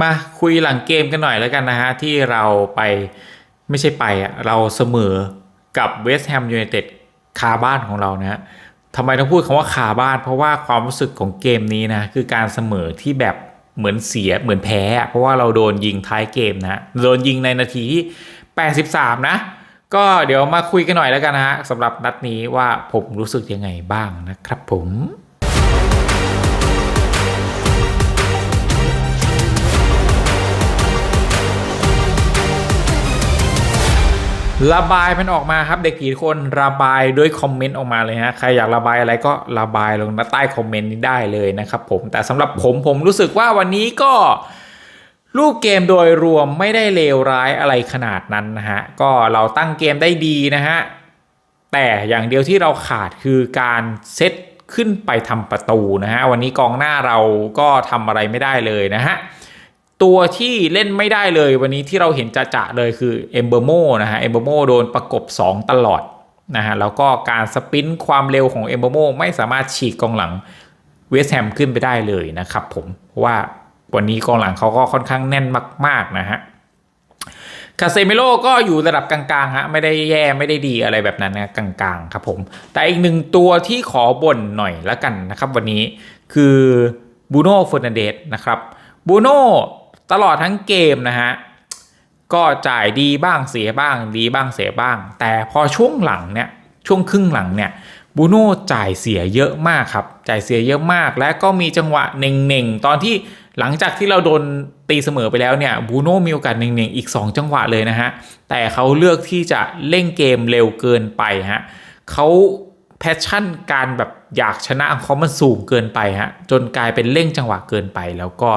มาคุยหลังเกมกันหน่อยแล้วกันนะฮะ ที่เราไปไม่ใช่ไปอะเราเสมอกับเวสต์แฮมยูไนเต็ดคาบ้านของเรานะฮะทำไมต้องพูดคำว่าคาบ้าน เพราะว่าความรู้สึกของเกมนี้นะ คือการเสมอที่แบบเหมือนเสียเหมือนแพ้อะเพราะว่าเราโดนยิงท้ายเกมนะฮะโดนยิงในนาทีที่ 83 นะ ก็เดี๋ยวมาคุยกันหน่อยแล้วกันนะฮะสำหรับนัดนี้ว่าผมรู้สึกยังไงบ้างนะครับผม ระบายมันออกมาครับเด็กกี่คนระบายด้วยคอมเมนต์ออกมาเลยฮะใครอยากระบายอะไรก็ระบายลงใต้คอมเมนต์นี้ได้เลยนะครับผมแต่สำหรับผมผมรู้สึกว่าวันนี้ก็รูปเกมโดยรวมไม่ได้เลวร้ายอะไรขนาดนั้นนะฮะก็เราตั้งเกมได้ดีนะฮะแต่อย่างเดียวที่เราขาดคือการเซตขึ้นไปทำประตูนะฮะวันนี้กองหน้าเราก็ทำอะไรไม่ได้เลยนะฮะ ตัวที่เล่นไม่ได้เลยวันนี้ที่เราเห็นจะๆเลยคือเอมเบอร์โมนะฮะเอมเบอร์โมโดนประกบ 2 ตลอดนะฮะแล้วก็การสปินความเร็วของเอมเบอร์โมไม่สามารถฉีกกองหลังเวสแฮมขึ้นไปได้เลยนะครับผมเพราะว่าวันนี้กองหลังเขาก็ค่อนข้างแน่นมาก ๆ นะฮะคาเซมิโลก็อยู่ระดับกลางๆฮะไม่ได้แย่ไม่ได้ดีอะไรแบบนั้นนะกลางๆครับผม แต่อีกหนึ่งตัวที่ขอบ่นหน่อยละกันนะครับ วันนี้คือบูโน่เฟอร์นันเดสนะครับบูโน่ ตลอดทั้งเกมนะฮะก็จ่ายดีบ้างเสียบ้าง ดีบ้างเสียบ้าง แต่พอช่วงหลังเนี่ยช่วงครึ่งหลังเนี่ยบูโน่จ่ายเสียเยอะมากครับ จ่ายเสียเยอะมาก และก็มีจังหวะเน่งๆ ตอนที่หลังจากที่เราโดนตีเสมอไปแล้วเนี่ยบูโน่มีโอกาสเน่งๆ อีก 2 จังหวะเลยนะฮะ แต่เขาเลือกที่จะเล่นเกมเร็วเกินไปฮะเขา แพชชั่นการแบบอยากชนะของเขามันสูงเกินไปฮะจนกลายเป็นเร่งจังหวะเกินไป แล้วก็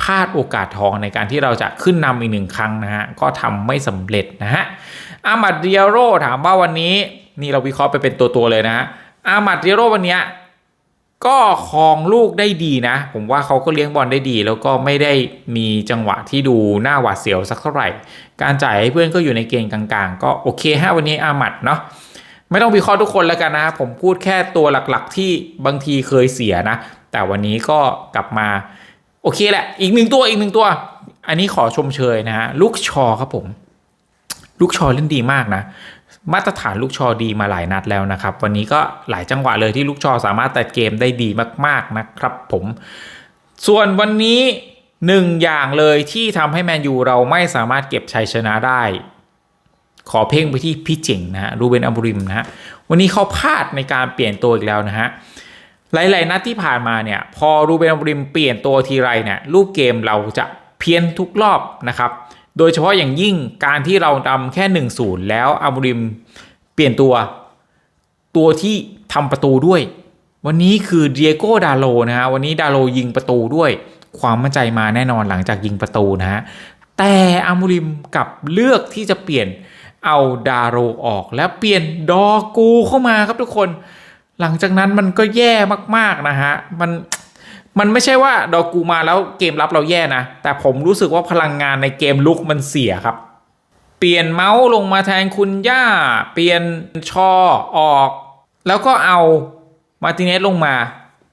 พลาดโอกาสทองในการที่เราจะขึ้นนำอีกหนึ่งครั้งนะฮะก็ทำไม่สำเร็จนะฮะอามัดเดียโรถามว่าวันนี้นี่เราวิเคราะห์ไปเป็นตัวๆเลยนะฮะอามัดเดียโรวันเนี้ยก็ครองลูกได้ดีนะ ผมว่าเขาก็เลี้ยงบอลได้ดี แล้วก็ไม่ได้มีจังหวะที่ดูหน้าหวาดเสียวสักเท่าไหร่ การจ่ายให้เพื่อนก็อยู่ในเกณฑ์กลางๆ ก็โอเคฮะวันนี้อามัดเนาะ ไม่ต้องวิเคราะห์ทุกคนแล้วกันนะผมพูดแค่ตัวหลักๆ ที่บางทีเคยเสียนะ แต่วันนี้ก็กลับมาโอเคแหละ อีกหนึ่งตัวอีกหนึ่งตัว อันนี้ขอชมเชยนะฮะลูกชอครับผม ลูกชอเล่นดีมากนะ มาตรฐานลูกชอดีมาหลายนัดแล้วนะครับ วันนี้ก็หลายจังหวะเลยที่ลูกชอสามารถตัดเกมได้ดีมาก ๆนะครับ ผม ส่วนวันนี้หนึ่งอย่างเลยที่ทำให้แมนยูเราไม่สามารถเก็บชัยชนะได้ ขอเพ่งไปที่พี่เจ๋งนะฮะรูเบนอัมบริมนะฮะวันนี้เขาพลาดในการเปลี่ยนตัวอีกแล้วนะฮะหลาย ๆ นัดที่ผ่านมาเนี่ยพอรูเบนอัมบริมเปลี่ยนตัวทีไรเนี่ยรูปเกมเราจะเพี้ยนทุกรอบนะครับโดยเฉพาะอย่างยิ่งการที่เราดำแค่1นศูนย์แล้วอัมบริมเปลี่ยนตัวตัวที่ทำประตูด้วย วันนี้คือเดียโก้ดาโลนะฮะวันนี้ดาโลยิงประตูด้วย ความมั่นใจมาแน่นอนหลังจากยิงประตูนะฮะแต่อัมบริมกลับเลือกที่จะเปลี่ยน เอาดาโรออกแล้วเปลี่ยนดอกูเข้ามาครับทุกคน หลังจากนั้นมันก็แย่มากๆนะฮะมันมันไม่ใช่ว่าดอกูมาแล้วเกมรับเราแย่นะ แต่ผมรู้สึกว่าพลังงานในเกมลุกมันเสียครับ เปลี่ยนเมาส์ลงมาแทนคุณย่า เปลี่ยนชอออก แล้วก็เอามาติเนสลงมา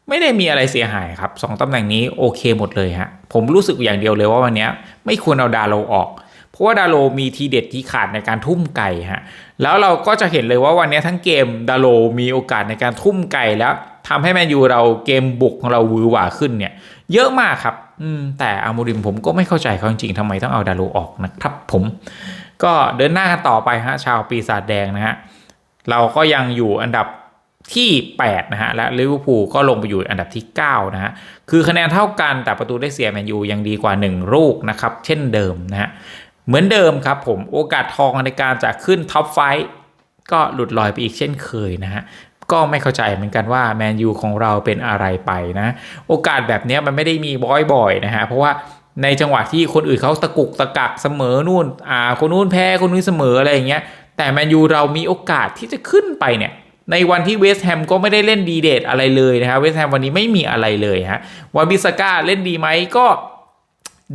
ไม่ได้มีอะไรเสียหายครับสองตำแหน่งนี้โอเคหมดเลยฮะ ผมรู้สึกอย่างเดียวเลยว่าวันนี้ไม่ควรเอาดาโลออก เพราะว่าดาโลมีทีเด็ดที่ขาดในการทุ่มไก่ฮะแล้วเราก็จะเห็นเลยว่าวันนี้ทั้งเกมดาโลมีโอกาสในการทุ่มไก่แล้วทำให้แมนยูเราเกมบุกของเราวือหวาขึ้นเนี่ย เยอะมากครับ อืมแต่อามูริมผมก็ไม่เข้าใจเขาจริงๆทำไมต้องเอาดาโลออกนะครับผม ก็เดินหน้ากันต่อไปฮะชาวปีศาจแดงนะฮะเราก็ยังอยู่อันดับที่ 8 นะฮะ และลิเวอร์พูลก็ลงไปอยู่อันดับที่ 9 นะฮะ คือคะแนนเท่ากันแต่ประตูได้เสียแมนยูยังดีกว่า 1 ลูกนะครับ เช่นเดิมนะฮะ เหมือนเดิมครับผมโอกาสทองในการจะขึ้นท็อปไฟก็หลุดลอยไปอีกเช่นเคยนะฮะก็ไม่เข้าใจเหมือนกันว่าแมนยูของเราเป็นอะไรไปนะ โอกาสแบบนี้มันไม่ได้มีบ่อยๆนะฮะเพราะว่าในจังหวะที่คนอื่นเขาตะกุกตะกักเสมอนู่นอ่าคนนู้นแพ้คนนู้นเสมออะไรอย่างเงี้ยแต่แมนยูเรามีโอกาสที่จะขึ้นไปเนี่ยในวันที่เวสต์แฮมก็ไม่ได้เล่นดีเดทอะไรเลยนะครับเวสต์แฮมวันนี้ไม่มีอะไรเลยฮะวาบิสก้าเล่นดีไหมก็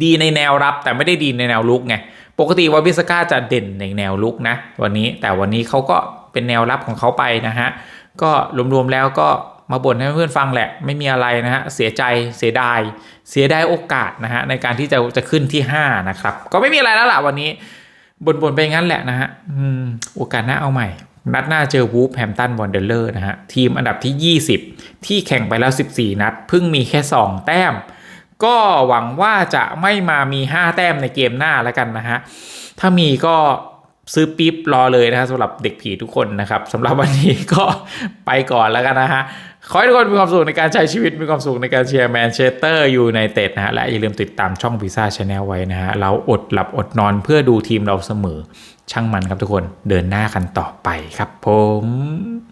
ดีในแนวรับแต่ไม่ได้ดีในแนวลุกไง ปกติวาบิสก้าจะเด่นในแนวลุกนะ วันนี้แต่วันนี้เขาก็เป็นแนวรับของเขาไปนะฮะ ก็รวมๆแล้วก็มาบ่นให้เพื่อนๆฟังแหละ ไม่มีอะไรนะฮะ เสียใจเสียดาย เสียดายโอกาสนะฮะในการที่จะจะขึ้นที่ 5 นะครับ ก็ไม่มีอะไรแล้วล่ะวันนี้บ่นๆไปงั้นแหละนะฮะอโอกาสหน้าเอาใหม่นัดหน้าเจอวูฟแฮมตันวอนเดอร์เลอร์นะฮะ ทีมอันดับที่ 20 ที่แข่งไปแล้ว 14 นัด เพิ่งมีแค่ 2 แต้ม ก็หวังว่าจะไม่มามี 5 แต้มในเกมหน้าแล้วกันนะฮะ ถ้ามีก็ซื้อปิ๊บรอเลยนะฮะสำหรับเด็กผีทุกคนนะครับสำหรับวันนี้ก็ไปก่อนแล้วกันนะฮะ ขอให้ทุกคนมีความสุขในการใช้ชีวิตมีความสุขในการเชียร์แมนเชสเตอร์ยูไนเต็ดนะฮะ และอย่าลืมติดตามช่องพิซซ่าชาแนลไว้นะฮะ เราอดหลับอดนอนเพื่อดูทีมเราเสมอ ช่างมันครับทุกคนเดินหน้ากันต่อไปครับผม